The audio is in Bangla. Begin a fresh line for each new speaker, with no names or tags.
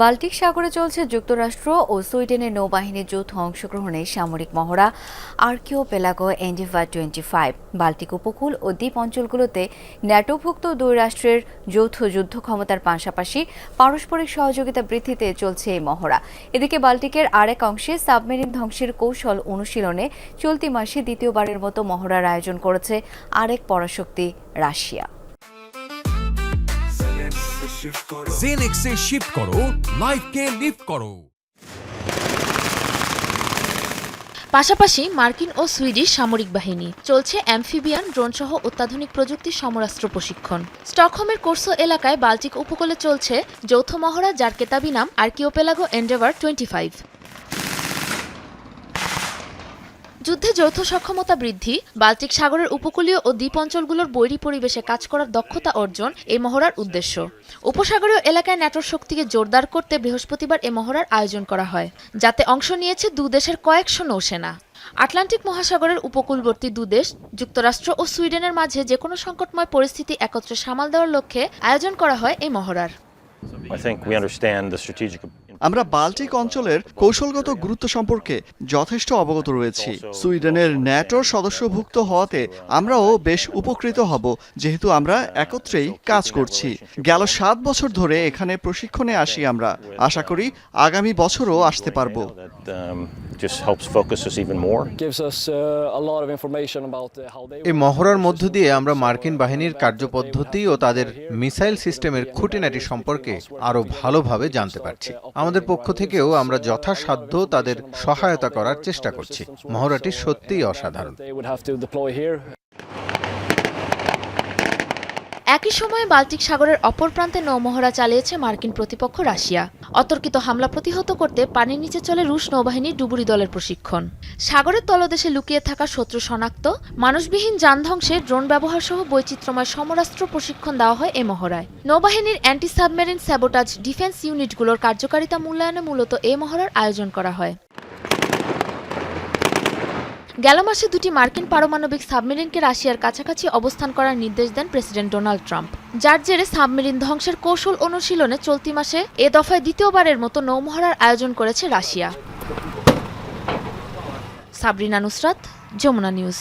বাল্টিক সাগরে চলছে যুক্তরাষ্ট্র ও সুইডেনের নৌবাহিনীর যৌথ অংশগ্রহণে সামরিক মহড়া archipelago endeavour twenty five Baltic উপকূল ও দ্বীপ অঞ্চলগুলোতে ন্যাটোভুক্ত দুই রাষ্ট্রের যৌথ যুদ্ধ ক্ষমতার পাশাপাশি পারস্পরিক সহযোগিতা বৃদ্ধিতে চলছে এই মহড়া। এদিকে বাল্টিকের আরেক অংশে সাবমেরিন ধ্বংসের কৌশল অনুশীলনে চলতি মাসে দ্বিতীয়বারের মতো মহড়ার আয়োজন করেছে আরেক পরাশক্তি রাশিয়া।
জেনেক্সে শিফট করো লাইফকে লিফট করো।
পাশাপাশি মার্কিন ও সুইডিশ সামরিক বাহিনী চলছে অ্যামফিবিয়ান ড্রোনসহ অত্যাধুনিক প্রযুক্তির সমরাস্ত্র প্রশিক্ষণ। স্টকহোমের কোর্সো এলাকায় বাল্টিক উপকূলে চলছে যৌথ মহড়া যার কেতাবি নাম আর্কিওপেলাগো এন্ডেভার টোয়েন্টি ফাইভ। যুদ্ধে যৌথ সক্ষমতা বৃদ্ধি, বাল্টিক সাগরের উপকূলীয় ও দ্বীপ অঞ্চলগুলোর বৈরী পরিবেশে কাজ করার দক্ষতা অর্জন এই মহড়ার উদ্দেশ্য। উপসাগরীয় এলাকায় ন্যাটোর শক্তিকে জোরদার করতে বৃহস্পতিবার এ মহড়ার আয়োজন করা হয়, যাতে অংশ নিয়েছে দু দেশের কয়েকশো নৌসেনা। আটলান্টিক মহাসাগরের উপকূলবর্তী দুদেশ যুক্তরাষ্ট্র ও সুইডেনের মাঝে যে কোনো সংকটময় পরিস্থিতি একত্রে সামাল দেওয়ার লক্ষ্যে আয়োজন করা হয় এই মহড়ার।
আমরা বাল্টিক অঞ্চলের কৌশলগত গুরুত্ব সম্পর্কে যথেষ্ট অবগত রয়েছি। সুইডেনের ন্যাটোর সদস্যভুক্ত হওয়াতে আমরাও বেশ উপকৃত হব, যেহেতু আমরা একত্রেই কাজ করছি। গেল সাত বছর ধরে এখানে প্রশিক্ষণে আসি আমরা। আশা করি আগামী বছরও আসতে পারব।
Just helps focus us even more.
gives us uh, a lot of information about uh, how they
এই মহড়ার মধ্য দিয়ে আমরা মার্কিন বাহিনীর কার্যপদ্ধতি ও তাদের মিসাইল সিস্টেমের খুঁটিনাটি সম্পর্কে আরও ভালোভাবে জানতে পারছি। আমাদের পক্ষ থেকেও আমরা যথাসাধ্য তাদের সহায়তা করার চেষ্টা করছি। মহড়াটি সত্যিই অসাধারণ।
একই সময়ে বাল্টিক সাগরের অপর প্রান্তে নৌমহড়া চালিয়েছে মার্কিন প্রতিপক্ষ রাশিয়া। অতর্কিত হামলা প্রতিহত করতে পানির নিচে চলে রুশ নৌবাহিনীর ডুবুরি দলের প্রশিক্ষণ। সাগরের তলদেশে লুকিয়ে থাকা শত্রু শনাক্ত, মানুষবিহীন যান ধ্বংসে ড্রোন ব্যবহার সহ বৈচিত্র্যময় সমরাস্ত্র প্রশিক্ষণ দেওয়া হয় এ মহড়ায়। নৌবাহিনীর অ্যান্টি সাবমেরিন স্যাবোটাজ ডিফেন্স ইউনিটগুলোর কার্যকারিতা মূল্যায়নে মূলত এ মহড়ার আয়োজন করা হয়। গেল মাসে দুটি মার্কিন পারমাণবিক সাবমেরিনকে রাশিয়ার কাছাকাছি অবস্থান করার নির্দেশ দেন প্রেসিডেন্ট ডোনাল্ড ট্রাম্প। যার জেরে সাবমেরিন ধ্বংসের কৌশল অনুশীলনে চলতি মাসে এ দফায় দ্বিতীয়বারের মতো নৌমহড়ার আয়োজন করেছে রাশিয়া। সাবরিনা নুসরাত, যমুনা নিউজ।